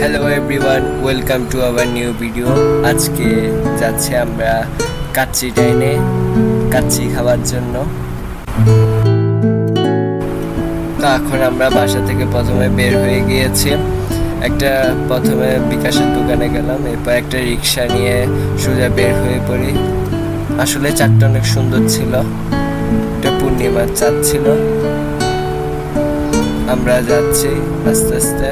Hello everyone welcome to our new video আজকে যাচ্ছে আমরা কাচ্চি টাইনে কাচ্চি খাওয়ার জন্য। তো এখন আমরা বাসা থেকে প্রথমে বের হয়ে গিয়েছি। একটা প্রথমে বিকাশের দোকানে গেলাম, এরপর একটা রিক্সা নিয়ে সোজা বের হয়ে পড়ি। আসলে চারটা অনেক সুন্দর ছিল এটা পূর্ণিমার চাঁদ ছিল। আমরা যাচ্ছি আস্তে আস্তে।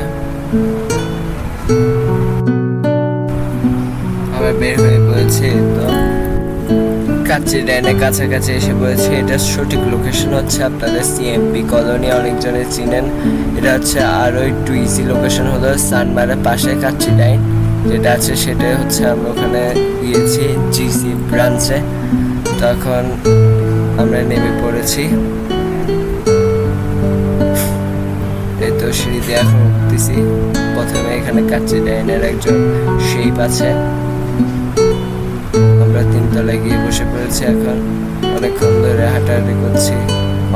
আমরা বের হয়ে পড়েছি তো কাচ্চি ডাইনের কাছাকাছি এসে পড়েছি এটা সঠিক লোকেশন হচ্ছে আপনাদের সিএমপি কলোনি অনেকজনে চিনেন। এটা হচ্ছে আরও একটু ইজি লোকেশন হলো সানমারের পাশে কাচ্চি ডাইন যেটা আছে সেটাই হচ্ছে আমরা ওখানে গিয়েছি জিসি ব্রাঞ্চে তখন আমরা নেমে পড়েছি। দিয়ে এখন উঠতেছি প্রথমে এখানে কাচ্চি ডাইনের একজন শেপ আছে। আমরা তিনতলায় গিয়ে বসে পড়েছি এখন। অনেকক্ষণ ধরে হাঁটাহাঁটি করছি।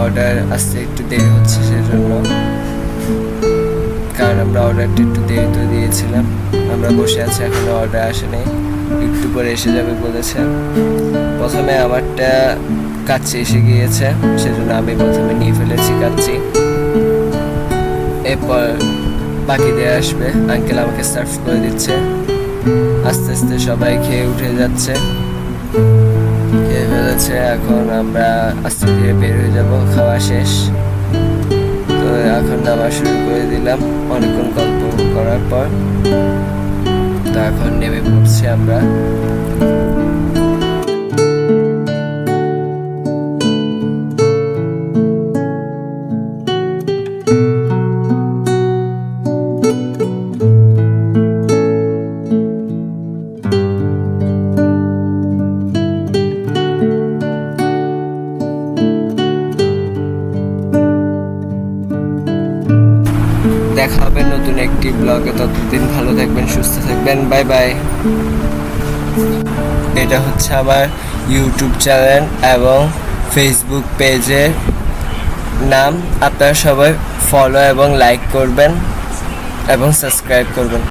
অর্ডার আসতে একটু দেরি হচ্ছে সেজন্য। কারণ আমরা অর্ডারটা একটু দেরিতে দিয়েছিলাম। আমরা বসে আছি, এখনও অর্ডার আসেনি। একটু পরে এসে যাবে বলেছে। প্রথমে আমারটা কাচ্চি এসে গিয়েছে, সেজন্য আমি প্রথমে নিয়ে ফেলেছি কাচ্চি এরপর বাকিদের আসবে। আঙ্কেল আমাকে সার্ভ করে দিচ্ছে। আস্তে আস্তে সবাই খেয়ে উঠে যাচ্ছে। খেয়ে ফেলেছে, এখন আমরা আস্তে ধীরে বের হয়ে যাব, খাওয়া শেষ। তো এখন নামা শুরু করে দিলাম, অনেকক্ষণ গল্প করার পর। তো এখন নেমে পড়ছি আমরা। দেখা হবে নতুন একটি ব্লগে। ততদিন ভালো থাকবেন, সুস্থ থাকবেন। Bye bye. এটা হচ্ছে আমার ইউটিউব চ্যানেল এবং ফেসবুক পেজের নাম। আপনারা সবাই ফলো এবং লাইক করবেন এবং সাবস্ক্রাইব করবেন।